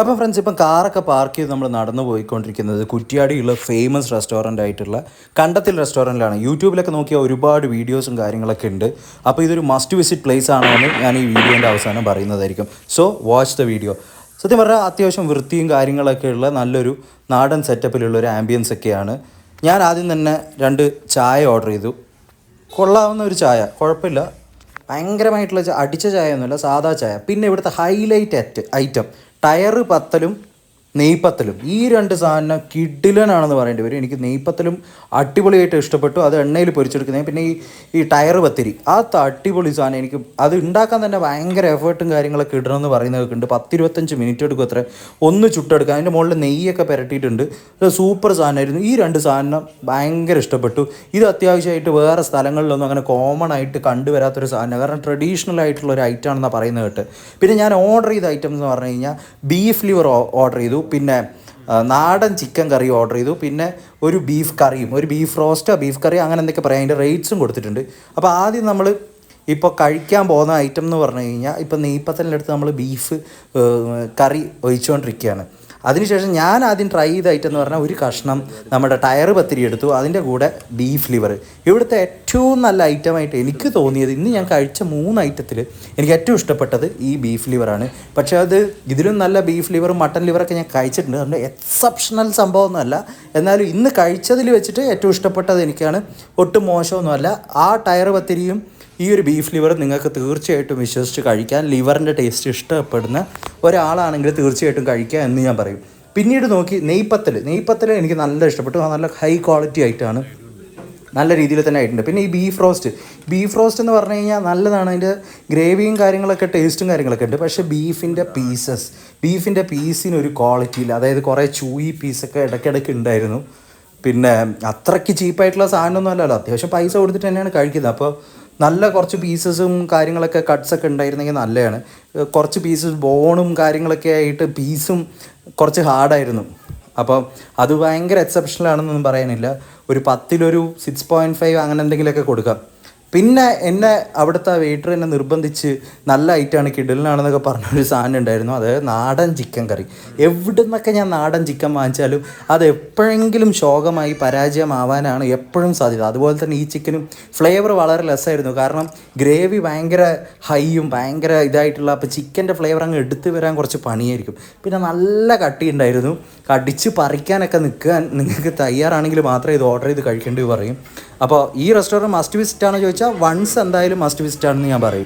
അപ്പോൾ ഫ്രണ്ട്സ് ഇപ്പം കാറൊക്കെ പാർക്ക് ചെയ്ത് നമ്മൾ നടന്നു പോയിക്കൊണ്ടിരിക്കുന്നത് കുറ്റിയാടിയുള്ള ഫേമസ് റെസ്റ്റോറന്റ് ആയിട്ടുള്ള കണ്ടത്തിൽ റെസ്റ്റോറന്റിലാണ് യൂട്യൂബിലൊക്കെ നോക്കിയാൽ ഒരുപാട് വീഡിയോസും കാര്യങ്ങളൊക്കെ ഉണ്ട്. അപ്പോൾ ഇതൊരു മസ്റ്റ് വിസിറ്റ് പ്ലേസ് ആണെന്ന് ഞാൻ ഈ വീഡിയോന്റെ അവസാനം പറയുന്നതായിരിക്കും. സോ വാച്ച് ദ വീഡിയോ സത്യം പറഞ്ഞാൽ അത്യാവശ്യം വൃത്തിയും കാര്യങ്ങളൊക്കെ ഉള്ള നല്ലൊരു നാടൻ സെറ്റപ്പിലുള്ള ഒരു ആംബിയൻസ് ഒക്കെയാണ്. ഞാൻ ആദ്യം തന്നെ രണ്ട് ചായ ഓർഡർ ചെയ്തു. കൊള്ളാവുന്ന ഒരു ചായ. കുഴപ്പമില്ല. ഭയങ്കരമായിട്ടുള്ള അടിച്ച ചായ ഒന്നുമില്ല സാധാ ചായ. പിന്നെ ഇവിടുത്തെ ഹൈലൈറ്റ് അറ്റ് ഐറ്റം ടയർ പത്തലും നെയ്പത്തലും. ഈ രണ്ട് സാധനം കിഡിലനാണെന്ന് പറയേണ്ടി വരും. എനിക്ക് നെയ്പ്പത്തലും അടിപൊളിയായിട്ട് ഇഷ്ടപ്പെട്ടു. അത് എണ്ണയിൽ പൊരിച്ചെടുക്കുന്നത് പിന്നെ ഈ ഈ ടയർ പത്തിരി. ആ അടിപൊളി സാധനം എനിക്ക് അത് ഉണ്ടാക്കാൻ തന്നെ ഭയങ്കര എഫേർട്ടും കാര്യങ്ങളൊക്കെ ഇടണമെന്ന് പറയുന്നതൊക്കെ ഉണ്ട്. പത്തിരുപത്തഞ്ച് മിനിറ്റ് എടുക്കും അത്ര. ഒന്ന് ചുട്ടെടുക്കുക അതിന്റെ മുകളിൽ നെയ്യൊക്കെ പുരട്ടിയിട്ടുണ്ട്. ഒരു സൂപ്പർ സാധനമായിരുന്നു. ഈ രണ്ട് സാധനം ഭയങ്കര ഇഷ്ടപ്പെട്ടു. ഇത് അത്യാവശ്യമായിട്ട് വേറെ സ്ഥലങ്ങളിലൊന്നും അങ്ങനെ കോമൺ ആയിട്ട് കണ്ടുവരാത്തൊരു സാധനം കാരണം ട്രഡീഷണൽ ആയിട്ടുള്ള ഒരു ഐറ്റം ആണെന്നാണ് പറയുന്നത് കേട്ട്. പിന്നെ ഞാൻ ഓർഡർ ചെയ്ത ഐറ്റം എന്ന് പറഞ്ഞു കഴിഞ്ഞാൽ ബീഫ് ലിവർ ഓർഡർ ചെയ്തു. പിന്നെ നാടൻ ചിക്കൻ കറി ഓർഡർ ചെയ്തു. പിന്നെ ഒരു ബീഫ് കറിയും ഒരു ബീഫ് റോസ്റ്റോ ബീഫ് കറി അങ്ങനെ എന്തൊക്കെ പറയാം. അതിന്റെ റേറ്റ്സും കൊടുത്തിട്ടുണ്ട്. അപ്പോൾ ആദ്യം നമ്മൾ ഇപ്പോൾ കഴിക്കാൻ പോകുന്ന ഐറ്റം എന്ന് പറഞ്ഞു കഴിഞ്ഞാൽ ഇപ്പോൾ നെയ്പ്പത്തലിന്റെ അടുത്ത് നമ്മൾ ബീഫ് കറി ഒഴിച്ചുകൊണ്ടിരിക്കുകയാണ് അതിനുശേഷം ഞാൻ ആദ്യം ട്രൈ ചെയ്ത ഐറ്റം എന്ന് പറഞ്ഞാൽ ഒരു കഷ്ണം നമ്മുടെ ടയർ പത്തിരി എടുത്തു. അതിന്റെ കൂടെ ബീഫ് ലിവർ ഇവിടുത്തെ ഏറ്റവും നല്ല ഐറ്റമായിട്ട് എനിക്ക് തോന്നിയത് ഇന്ന് ഞാൻ കഴിച്ച മൂന്ന് ഐറ്റത്തിൽ എനിക്ക് ഏറ്റവും ഇഷ്ടപ്പെട്ടത് ഈ ബീഫ് ലിവറാണ് പക്ഷേ അത് ഇതിലും നല്ല ബീഫ് ലിവറും മട്ടൻ ലിവറൊക്കെ ഞാൻ കഴിച്ചിട്ടുണ്ട്. അതുകൊണ്ട് എക്സെപ്ഷണൽ സംഭവമൊന്നുമല്ല. എന്നാലും ഇന്ന് കഴിച്ചതിൽ വെച്ചിട്ട് ഏറ്റവും ഇഷ്ടപ്പെട്ടത് എനിക്കാണ്. ഒട്ടും മോശമൊന്നുമല്ല. ആ ടയർ പത്തിരിയും ഈ ഒരു ബീഫ് ലിവർ നിങ്ങൾക്ക് തീർച്ചയായിട്ടും വിശ്വസിച്ച് കഴിക്കാൻ ലിവറിന്റെ ടേസ്റ്റ് ഇഷ്ടപ്പെടുന്ന ഒരാളാണെങ്കിൽ തീർച്ചയായിട്ടും കഴിക്കുക എന്ന് ഞാൻ പറയും. പിന്നീട് നോക്കി നെയ്പ്പത്തൽ നെയ്പ്പത്തൽ എനിക്ക് നല്ല ഇഷ്ടപ്പെട്ടു. നല്ല ഹൈ ക്വാളിറ്റി ആയിട്ടാണ് നല്ല രീതിയിൽ തന്നെ ആയിട്ടുണ്ട്. പിന്നെ ഈ ബീഫ് റോസ്റ്റ് ബീഫ് റോസ്റ്റ് എന്ന് പറഞ്ഞു കഴിഞ്ഞാൽ നല്ലതാണ്. അതിന്റെ ഗ്രേവിയും കാര്യങ്ങളൊക്കെ ടേസ്റ്റും കാര്യങ്ങളൊക്കെ ഉണ്ട്. പക്ഷേ ബീഫിന്റെ പീസസ് ബീഫിന്റെ പീസിന് ഒരു ക്വാളിറ്റി ഇല്ല. അതായത് കുറേ ചൂയി പീസൊക്കെ ഇടയ്ക്കിടയ്ക്ക് ഉണ്ടായിരുന്നു. പിന്നെ അത്രയ്ക്ക് ചീപ്പായിട്ടുള്ള സാധനമൊന്നും അല്ലല്ലോ. അത്യാവശ്യം പൈസ കൊടുത്തിട്ട് തന്നെയാണ് കഴിക്കുന്നത്. അപ്പോൾ നല്ല കുറച്ച് പീസസും കാര്യങ്ങളൊക്കെ കട്ട്സൊക്കെ ഉണ്ടായിരുന്നെങ്കിൽ നല്ലതാണ്. കുറച്ച് പീസസ് ബോണും കാര്യങ്ങളൊക്കെ ആയിട്ട് പീസും കുറച്ച് ഹാർഡായിരുന്നു അപ്പോൾ അത് ഭയങ്കര എക്സെപ്ഷണൽ ആണെന്നൊന്നും പറയാനില്ല. ഒരു പത്തിലൊരു സിക്സ് പോയിന്റ് ഫൈവ് അങ്ങനെ എന്തെങ്കിലുമൊക്കെ കൊടുക്കാം. പിന്നെ എന്നെ അവിടുത്തെ വെയിറ്റർ എന്നെ നിർബന്ധിച്ച് നല്ല ഐറ്റമാണ് കിടലിനാണെന്നൊക്കെ പറഞ്ഞൊരു സാധനം ഉണ്ടായിരുന്നു. അത് നാടൻ ചിക്കൻ കറി. എവിടെ നിന്നൊക്കെ ഞാൻ നാടൻ ചിക്കൻ വാങ്ങിച്ചാലും അത് എപ്പോഴെങ്കിലും ശോകമായി പരാജയമാവാനാണ് എപ്പോഴും സാധ്യത. അതുപോലെ തന്നെ ഈ ചിക്കനും ഫ്ലേവർ വളരെ ലെസ്സായിരുന്നു. കാരണം ഗ്രേവി ഭയങ്കര ഹൈയും ഭയങ്കര ഇതായിട്ടുള്ള അപ്പോൾ ചിക്കന്റെ ഫ്ലേവർ അങ്ങ് എടുത്തു വരാൻ കുറച്ച് പണിയായിരിക്കും. പിന്നെ നല്ല കട്ടി ഉണ്ടായിരുന്നു. കടിച്ച് പറിക്കാനൊക്കെ നിൽക്കാൻ നിങ്ങൾക്ക് തയ്യാറാണെങ്കിൽ മാത്രമേ ഇത് ഓർഡർ ചെയ്ത് കഴിക്കേണ്ടി പറയും. അപ്പോൾ ഈ റെസ്റ്റോറന്റ് മസ്റ്റ് വിസിറ്റ് ആണോ ചോദിച്ചാൽ വൺസ് എന്തായാലും മസ്റ്റ് വിസിറ്റ് ആണെന്ന് ഞാൻ പറയും.